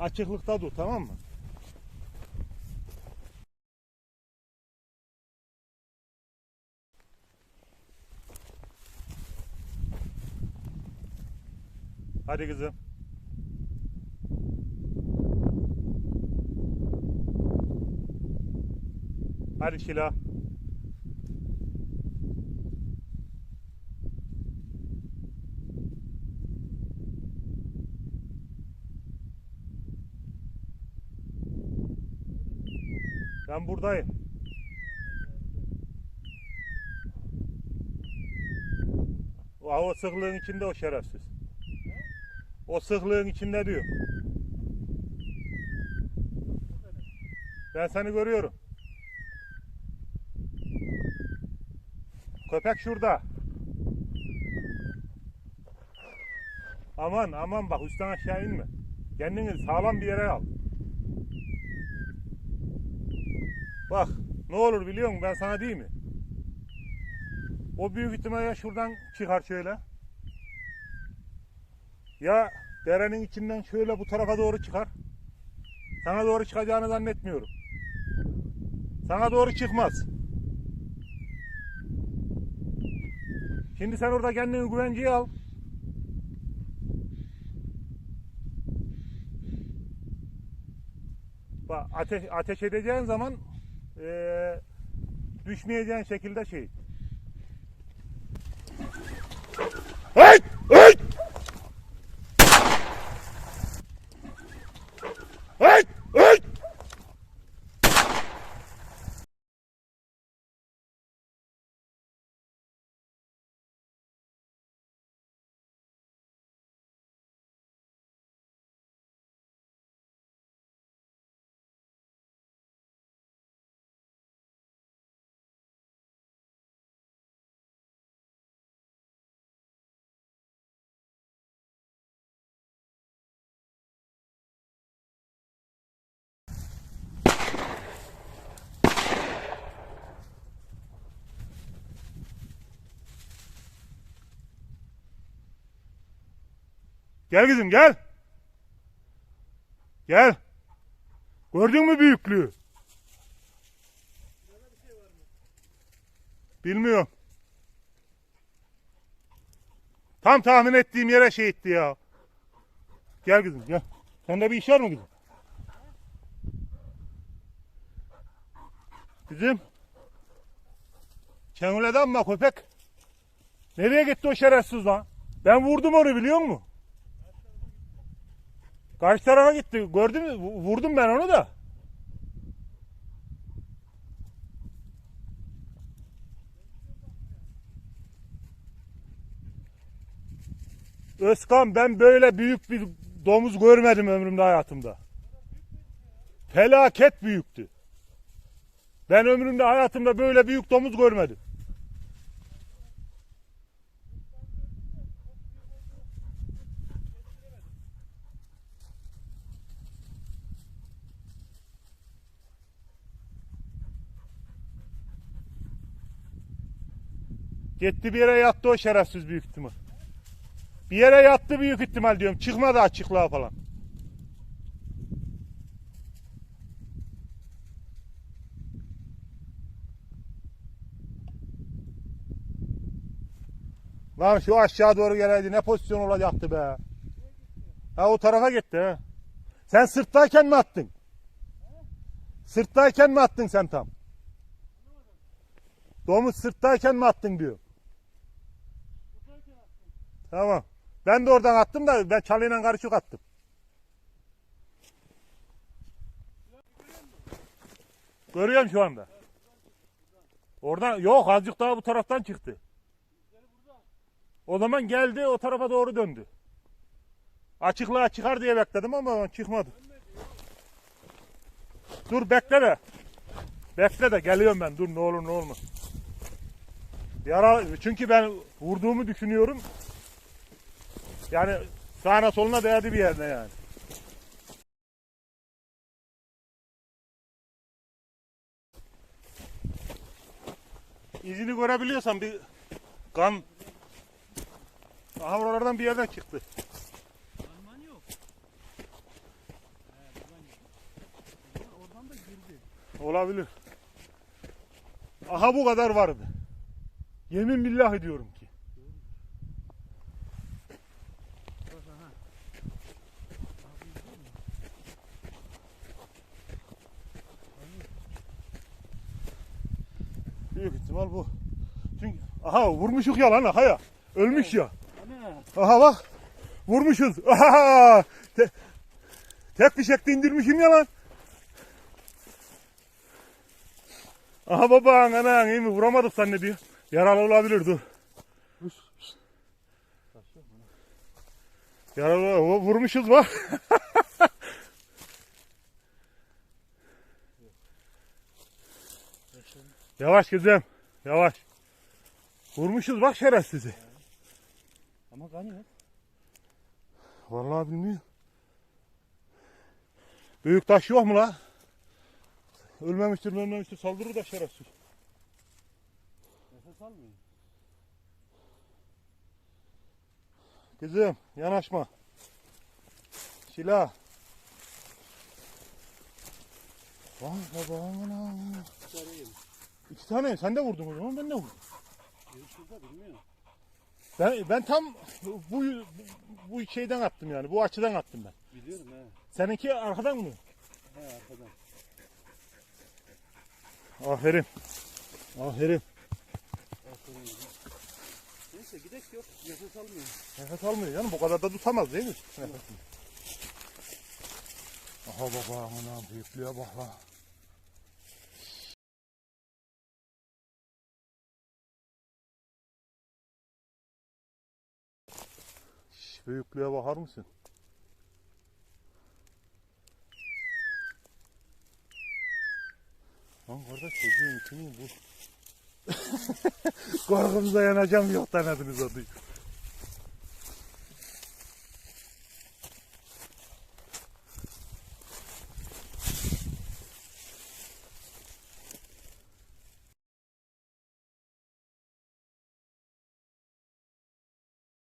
Açıklıkta dur tamam mı? Hadi kızım. Hadi Şila. Ben buradayım. O, o sıklığın içinde o şerefsiz. O sıklığın içinde diyor. Ben seni görüyorum. Köpek şurada. Aman aman bak üstten aşağı inme. Kendini sağlam bir yere al. Bak ne olur biliyor musun ben sana diyeyim mi? O büyük ihtimalle şuradan çıkar şöyle. Ya derenin içinden şöyle bu tarafa doğru çıkar. Sana doğru çıkacağını zannetmiyorum. Sana doğru çıkmaz. Şimdi sen orada kendini güvenceye al. Bak ateş, ateş edeceğin zaman eee düşmeyeceğin şekilde şey. Hey! Hey! Gel kızım gel. Gel. Gördün mü büyüklüğü? Bilmiyorum. Tam tahmin ettiğim yere şey etti ya. Gel kızım gel. Sende bir iş var mı kızım? Kızım. Çengüleden mi köpek? Nereye gitti o şerefsiz lan? Ben vurdum onu biliyor musun? Karşı tarafa gitti. Gördün mü? Vurdum ben onu da. Özkan ben böyle büyük bir domuz görmedim ömrümde hayatımda. Felaket büyüktü. Ben ömrümde hayatımda böyle büyük domuz görmedim. Gitti bir yere yattı o şerefsiz büyük ihtimal. Bir yere yattı büyük ihtimal diyorum. Çıkmadı açıklığa falan. Lan şu aşağı doğru geleydi ne pozisyon olacaktı be. Ha o tarafa gitti ha. Sen sırttayken mi attın? Sırttayken mi attın sen tam? Domuz sırttayken mi attın diyor. Tamam. Ben de oradan attım da ben çalıyla karışık attım. Görüyorum şu anda. Oradan yok azıcık daha bu taraftan çıktı. O zaman geldi o tarafa doğru döndü. Açıklığa çıkar diye bekledim ama çıkmadı. Dur bekle de. Bekle de geliyorum ben dur ne olur ne olmaz. Yara çünkü ben vurduğumu düşünüyorum. Yani sağına soluna değdi bir yerine yani. İzini görebiliyorsan bir kan Aha oralardan bir yerden çıktı. Kanman yok. Ee. Oradan da girdi. Olabilir. Aha bu kadar vardı. Yemin billah ediyorum. Büyük ihtimal bu. Çünkü aha vurmuşuk ya lan aha ya. Ölmüş ya. Aha bak. Vurmuşuz. Aha! Te- tek fişekte indirmişim ya lan. Aha baba anan iyi mi? Vuramadık zannediyor. Yaralı olabilir dur. Yaralı vurmuşuz bak. Yavaş kızım. Yavaş. Vurmuşuz bak şerefsizi. Ama kan yok. Vallahi bilmiyorum. Büyük taş yok mu la? Ölmemiştir ölmemiştir saldırır da şerefsiz. Nefes almıyor. Kızım yanaşma. Silah. Vay baba ana. Sarayım. İki tane sen de vurdun o zaman ben de vurdum. Şurada bilmiyorum. Ben, ben tam bu, bu şeyden attım yani bu açıdan attım ben. Biliyorum he. Seninki arkadan mı? He arkadan. Aferin. Aferin. Aferin. Neyse gidek yok. Nefes almıyor. Nefes almıyor canım bu kadar da tutamaz değil mi? Nefesini. Aha baba ana büyüklüğe bak la. Şş, Büyüklüğe bakar mısın? Lan kardeş çocuğun kimi bu? Korkumda yanacağım yok tanıdınız onu.